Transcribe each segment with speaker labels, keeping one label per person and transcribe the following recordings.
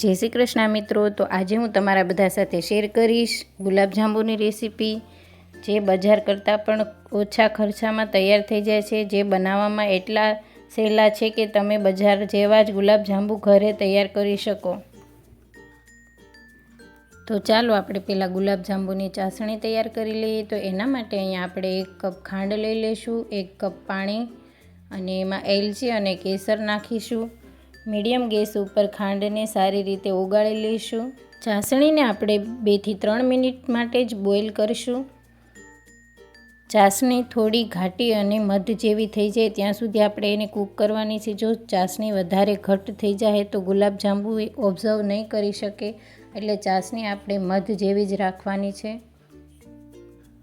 Speaker 1: જય શ્રી કૃષ્ણ મિત્રો. તો આજે હું તમારા બધા સાથે શેર કરીશ ગુલાબજાંબુની રેસીપી જે બજાર કરતાં પણ ઓછા ખર્ચામાં તૈયાર થઈ જાય છે. જે બનાવવામાં એટલા સહેલા છે કે તમે બજાર જેવા જ ગુલાબજાંબુ ઘરે તૈયાર કરી શકો. તો ચાલો આપણે પહેલાં ગુલાબજાંબુની ચાસણી તૈયાર કરી લઈએ. તો એના માટે અહીંયા આપણે એક કપ ખાંડ લઈ લઈશું, એક કપ પાણી, અને એમાં એલચી અને કેસર નાખીશું. મીડિયમ ગેસ ઉપર ખાંડને સારી રીતે ઓગાળી લઈશું. ચાસણીને આપણે બેથી ત્રણ મિનિટ માટે જ બોઇલ કરીશું. ચાસણી થોડી ઘાટી અને મધ જેવી થઈ જાય ત્યાં સુધી આપણે એને કૂક કરવાની છે. જો ચાસણી વધારે ઘટ થઈ જાય તો ગુલાબજાંબુ ઓબ્ઝર્વ નહીં કરી શકે, એટલે ચાસણી આપણે મધ જેવી જ રાખવાની છે.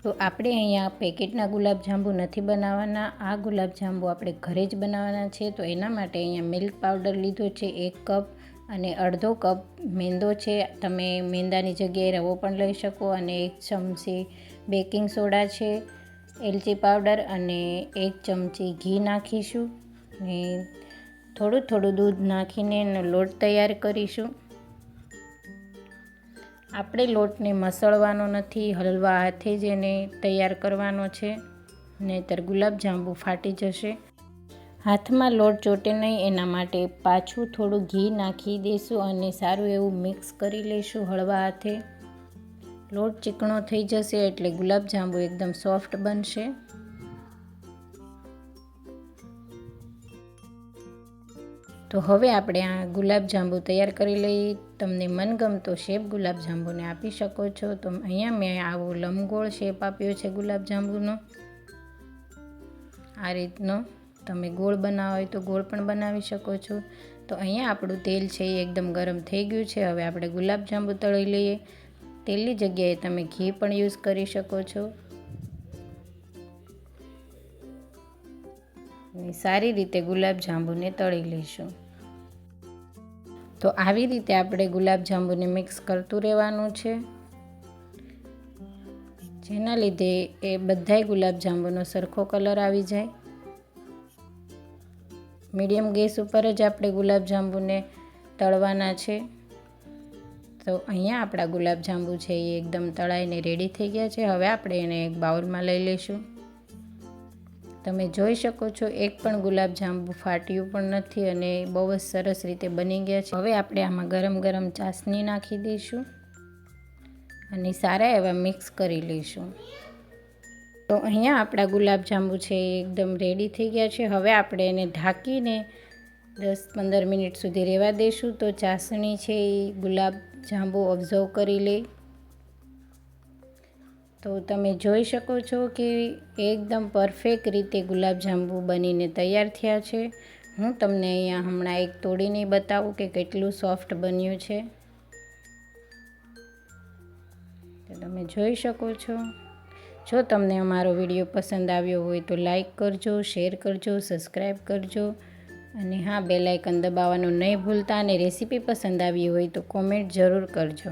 Speaker 1: તો આપણે અહીંયા પેકેટના ગુલાબજાંબુ નથી બનાવવાના. આ ગુલાબજાંબુ આપણે ઘરે જ બનાવવાના છે. તો એના માટે અહીંયા મિલ્ક પાવડર લીધો છે, એક કપ અને અડધો કપ મેંદો છે. તમે મેંદાની જગ્યાએ રવો પણ લઈ શકો અને એક ચમચી બેકિંગ સોડા છે, એલચી પાવડર અને એક ચમચી ઘી નાખીશું. ને થોડું થોડું દૂધ નાખીને એનો લોટ તૈયાર કરીશું. આપણે લોટને મસળવાનો નથી, હલવા હાથે જ એને તૈયાર કરવાનો છે, નહીંતર ગુલાબજાંબુ ફાટી જશે. હાથમાં લોટ ચોટે નહીં, એના માટે પાછું થોડું ઘી નાખી દઈશું અને સારું એવું મિક્સ કરી લઈશું હળવા હાથે. લોટ ચીકણો થઈ જશે એટલે ગુલાબજાંબુ એકદમ સોફ્ટ બનશે. તો હવે આપણે આ ગુલાબજાંબુ તૈયાર કરી લઈએ તમને મનગમતો શેપ ગુલાબજાંબુને આપી શકો છો. તો અહીંયા મેં આવો લંબગોળ શેપ આપ્યો છે ગુલાબજાંબુનો આ રીતનો તમે ગોળ બનાવો હોય તો ગોળ પણ બનાવી શકો છો. તો અહીંયા આપણું તેલ છે એ એકદમ ગરમ થઈ ગયું છે. હવે આપણે ગુલાબજાંબુ તળી લઈએ. તેલની જગ્યાએ તમે ઘી પણ યુઝ કરી શકો છો. સારી રીતે ગુલાબજાંબુને તળી લઈશું. તો આવી રીતે આપણે ગુલાબજાંબુને મિક્સ કરતું રહેવાનું છે. જેના લીધે એ બધાય ગુલાબજાંબુનો સરખો કલર આવી જાય. મીડિયમ ગેસ ઉપર જ આપણે ગુલાબજાંબુને તળવાના છે. તો અહીંયા આપણા ગુલાબજાંબુ છે એ એકદમ તળાઈને રેડી થઈ ગયા છે. હવે આપણે એને એક બાઉલમાં લઈ લઈશું. તમે જોઈ શકો છો, એક પણ ગુલાબજાંબુ ફાટ્યું પણ નથી અને બહુ જ સરસ રીતે બની ગયા છે. હવે આપણે આમાં ગરમ ગરમ ચાસણી નાખી દઈશું અને સારા એવા મિક્સ કરી લઈશું. તો અહીંયા આપણા ગુલાબજાંબુ છે એ એકદમ રેડી થઈ ગયા છે. હવે આપણે એને ઢાંકીને દસ પંદર મિનિટ સુધી રહેવા દઈશું. તો ચાસણી છે એ ગુલાબજાંબુ ઓબ્ઝર્વ કરી લે. તો તમે જોઈ શકો છો કે એકદમ પરફેક્ટ રીતે ગુલાબજાંબુ બનીને તૈયાર થયા છે. હું તમને અહીંયા હમણાં એક તોડીને બતાવું કે કેટલું સોફ્ટ બન્યું છે. તો તમે જોઈ શકો છો. જો તમને અમારો વીડિયો પસંદ આવ્યો હોય તો લાઈક કરજો, શેર કરજો, સબસ્ક્રાઈબ કરજો. અને હા બેલાઇકન દબાવવાનું નહીં ભૂલતા અને રેસીપી પસંદ આવી હોય તો કોમેન્ટ જરૂર કરજો.